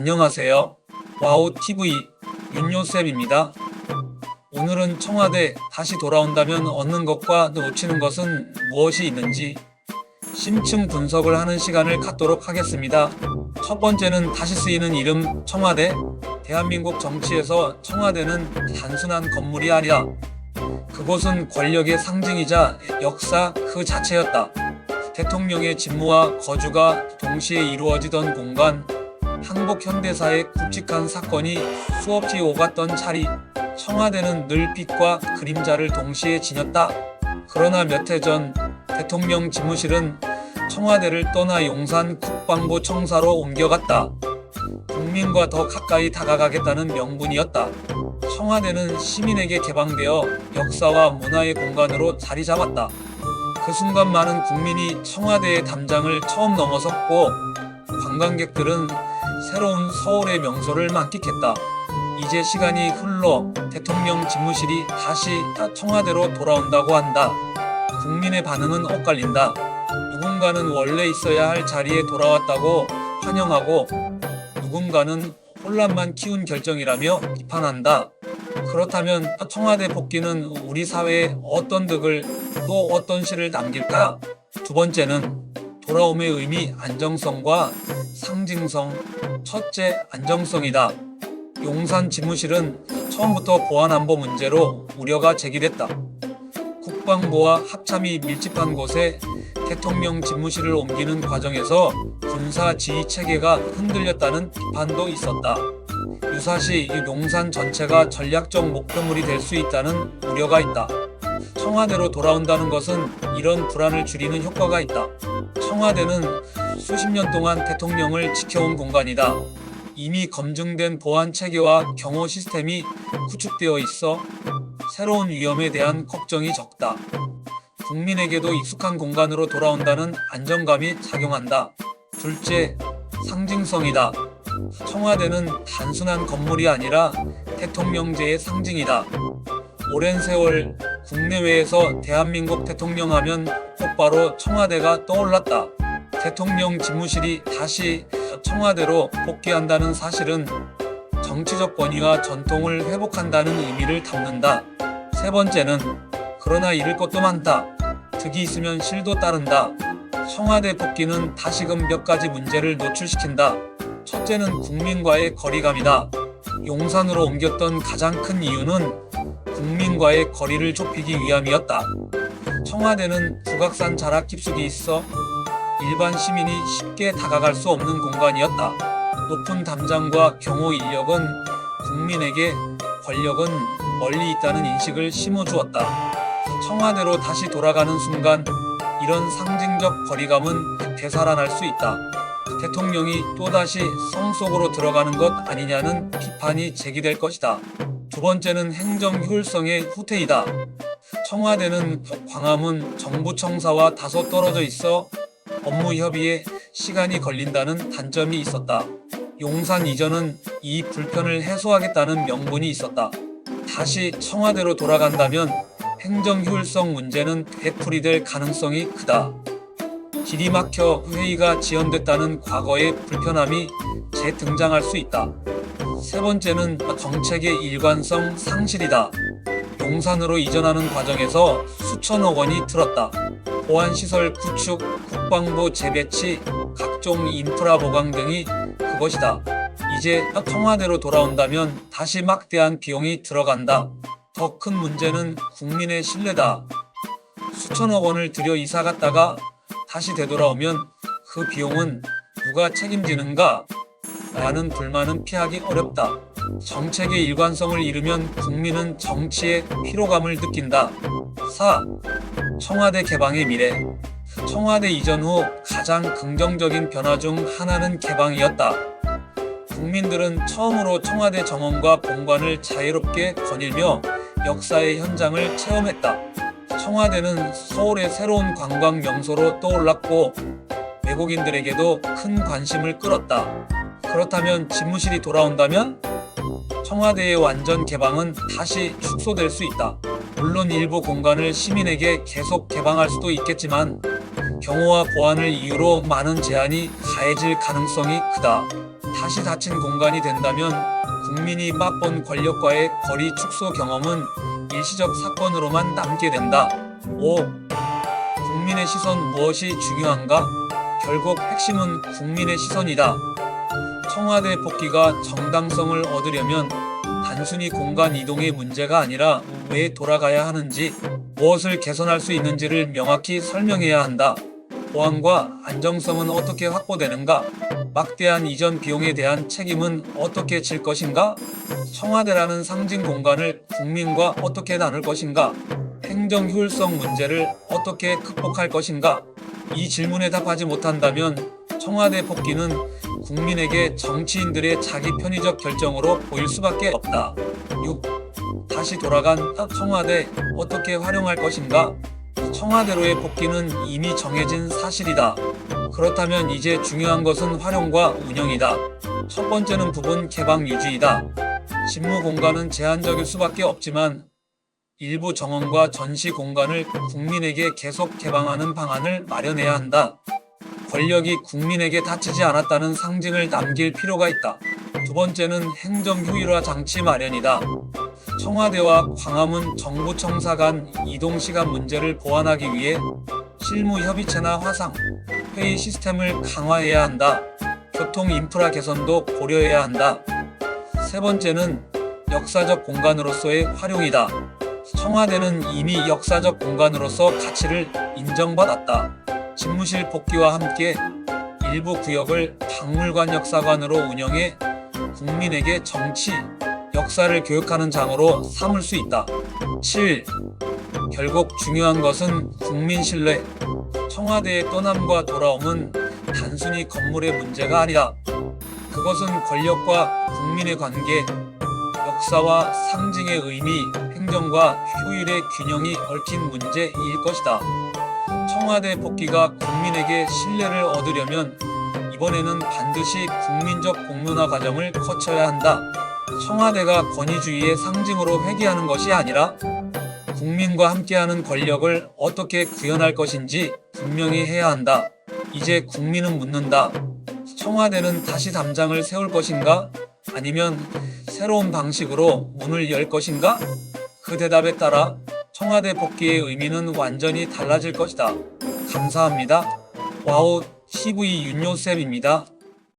안녕하세요. 와우 TV 윤요셉입니다. 오늘은 청와대 다시 돌아온다면 얻는 것과 놓치는 것은 무엇이 있는지 심층 분석을 하는 시간을 갖도록 하겠습니다. 첫 번째는 다시 쓰이는 이름 청와대. 대한민국 정치에서 청와대는 단순한 건물이 아니라 그곳은 권력의 상징이자 역사 그 자체였다. 대통령의 직무와 거주가 동시에 이루어지던 공간, 한국 현대사의 굵직한 사건이 수없이 오갔던 자리, 청와대는 늘 빛과 그림자를 동시에 지녔다. 그러나 몇 해 전 대통령 집무실은 청와대를 떠나 용산 국방부 청사로 옮겨갔다. 국민과 더 가까이 다가가겠다는 명분이었다. 청와대는 시민에게 개방되어 역사와 문화의 공간으로 자리 잡았다. 그 순간 많은 국민이 청와대의 담장을 처음 넘어섰고 관광객들은 새로운 서울의 명소를 만끽했다. 이제 시간이 흘러 대통령 집무실이 다시 청와대로 돌아온다고 한다. 국민의 반응은 엇갈린다. 누군가는 원래 있어야 할 자리에 돌아왔다고 환영하고 누군가는 혼란만 키운 결정이라며 비판한다. 그렇다면 청와대 복귀는 우리 사회에 어떤 득을 또 어떤 시를 남길까? 두 번째는 돌아옴의 의미 안정성과 상징성. 첫째, 안정성이다. 용산 집무실은 처음부터 보안 안보 문제로 우려가 제기됐다. 국방부와 합참이 밀집한 곳에 대통령 집무실을 옮기는 과정에서 군사 지휘 체계가 흔들렸다는 비판도 있었다. 유사시 이 용산 전체가 전략적 목표물이 될 수 있다는 우려가 있다. 청와대로 돌아온다는 것은 이런 불안을 줄이는 효과가 있다. 청와대는 수십 년 동안 대통령을 지켜온 공간이다. 이미 검증된 보안 체계와 경호 시스템이 구축되어 있어 새로운 위험에 대한 걱정이 적다. 국민에게도 익숙한 공간으로 돌아온다는 안정감이 작용한다. 둘째, 상징성이다. 청와대는 단순한 건물이 아니라 대통령제의 상징이다. 오랜 세월 국내외에서 대한민국 대통령 하면 곧바로 청와대가 떠올랐다. 대통령 집무실이 다시 청와대로 복귀한다는 사실은 정치적 권위와 전통을 회복한다는 의미를 담는다. 세 번째는 그러나 잃을 것도 많다. 득이 있으면 실도 따른다. 청와대 복귀는 다시금 몇 가지 문제를 노출시킨다. 첫째는 국민과의 거리감이다. 용산으로 옮겼던 가장 큰 이유는 국민과의 거리를 좁히기 위함이었다. 청와대는 북악산 자락 깊숙이 있어 일반 시민이 쉽게 다가갈 수 없는 공간이었다. 높은 담장과 경호 인력은 국민에게 권력은 멀리 있다는 인식을 심어주었다. 청와대로 다시 돌아가는 순간 이런 상징적 거리감은 되살아날 수 있다. 대통령이 또다시 성 속으로 들어가는 것 아니냐는 비판이 제기될 것이다. 두 번째는 행정 효율성의 후퇴이다. 청와대는 광화문 정부 청사와 다소 떨어져 있어 업무 협의에 시간이 걸린다는 단점이 있었다. 용산 이전은 이 불편을 해소하겠다는 명분이 있었다. 다시 청와대로 돌아간다면 행정 효율성 문제는 되풀이 될 가능성이 크다. 길이 막혀 회의가 지연됐다는 과거의 불편함이 재등장할 수 있다. 세 번째는 정책의 일관성 상실이다. 용산으로 이전하는 과정에서 수천억 원이 들었다. 보안시설 구축, 국방부 재배치, 각종 인프라 보강 등이 그것이다. 이제 청와대로 돌아온다면 다시 막대한 비용이 들어간다. 더 큰 문제는 국민의 신뢰다. 수천억 원을 들여 이사 갔다가 다시 되돌아오면 그 비용은 누가 책임지는가? 라는 불만은 피하기 어렵다. 정책의 일관성을 잃으면 국민은 정치의 피로감을 느낀다. 4. 청와대 개방의 미래. 청와대 이전 후 가장 긍정적인 변화 중 하나는 개방이었다. 국민들은 처음으로 청와대 정원과 본관을 자유롭게 거닐며 역사의 현장을 체험했다. 청와대는 서울의 새로운 관광 명소로 떠올랐고 외국인들에게도 큰 관심을 끌었다. 그렇다면 집무실이 돌아온다면 청와대의 완전 개방은 다시 축소될 수 있다. 물론 일부 공간을 시민에게 계속 개방할 수도 있겠지만 경호와 보안을 이유로 많은 제한이 가해질 가능성이 크다. 다시 닫힌 공간이 된다면 국민이 맛본 권력과의 거리 축소 경험은 일시적 사건으로만 남게 된다. 5. 국민의 시선 무엇이 중요한가? 결국 핵심은 국민의 시선이다. 청와대 복귀가 정당성을 얻으려면 단순히 공간 이동의 문제가 아니라 왜 돌아가야 하는지, 무엇을 개선할 수 있는지를 명확히 설명해야 한다. 보안과 안정성은 어떻게 확보되는가? 막대한 이전 비용에 대한 책임은 어떻게 질 것인가? 청와대라는 상징 공간을 국민과 어떻게 나눌 것인가? 행정 효율성 문제를 어떻게 극복할 것인가? 이 질문에 답하지 못한다면 청와대 복귀는 국민에게 정치인들의 자기 편의적 결정으로 보일 수밖에 없다. 6. 다시 돌아간 청와대 어떻게 활용할 것인가? 청와대로의 복귀는 이미 정해진 사실이다. 그렇다면 이제 중요한 것은 활용과 운영이다. 첫 번째는 부분 개방 유지이다. 직무 공간은 제한적일 수밖에 없지만 일부 정원과 전시 공간을 국민에게 계속 개방하는 방안을 마련해야 한다. 권력이 국민에게 닫히지 않았다는 상징을 남길 필요가 있다. 두 번째는 행정 효율화 장치 마련이다. 청와대와 광화문 정부청사 간 이동 시간 문제를 보완하기 위해 실무 협의체나 화상, 회의 시스템을 강화해야 한다. 교통 인프라 개선도 고려해야 한다. 세 번째는 역사적 공간으로서의 활용이다. 청와대는 이미 역사적 공간으로서 가치를 인정받았다. 집무실 복귀와 함께 일부 구역을 박물관 역사관으로 운영해 국민에게 정치, 역사를 교육하는 장으로 삼을 수 있다. 7. 결국 중요한 것은 국민 신뢰. 청와대의 떠남과 돌아옴은 단순히 건물의 문제가 아니다. 그것은 권력과 국민의 관계, 역사와 상징의 의미, 행정과 효율의 균형이 얽힌 문제일 것이다. 청와대 복귀가 국민에게 신뢰를 얻으려면 이번에는 반드시 국민적 공론화 과정을 거쳐야 한다. 청와대가 권위주의의 상징으로 회귀하는 것이 아니라 국민과 함께하는 권력을 어떻게 구현할 것인지 분명히 해야 한다. 이제 국민은 묻는다. 청와대는 다시 담장을 세울 것인가? 아니면 새로운 방식으로 문을 열 것인가? 그 대답에 따라 청와대 복귀의 의미는 완전히 달라질 것이다. 감사합니다. 와우 TV 윤요셉입니다.